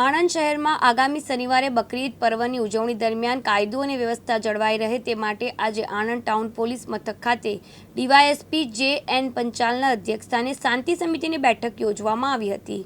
આણંદ શહેરમાં આગામી શનિવારે બકરીદ પર્વની ઉજવણી દરમિયાન કાયદો અને વ્યવસ્થા જળવાઈ રહે તે માટે આજે આણંદ ટાઉન પોલીસ મથક ખાતે ડીવાયએસપી જે એન પંચાલના અધ્યક્ષસ્થાને શાંતિ સમિતિની બેઠક યોજવામાં આવી હતી.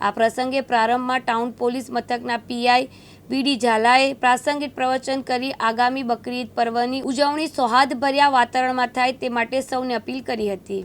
આ પ્રસંગે પ્રારંભમાં ટાઉન પોલીસ મથકના પીઆઈ બીડી ઝાલાએ પ્રાસંગિક પ્રવચન કરી આગામી બકરીદ પર્વની ઉજવણી સૌહાર્દભર્યા વાતાવરણમાં થાય તે માટે સૌને અપીલ કરી હતી.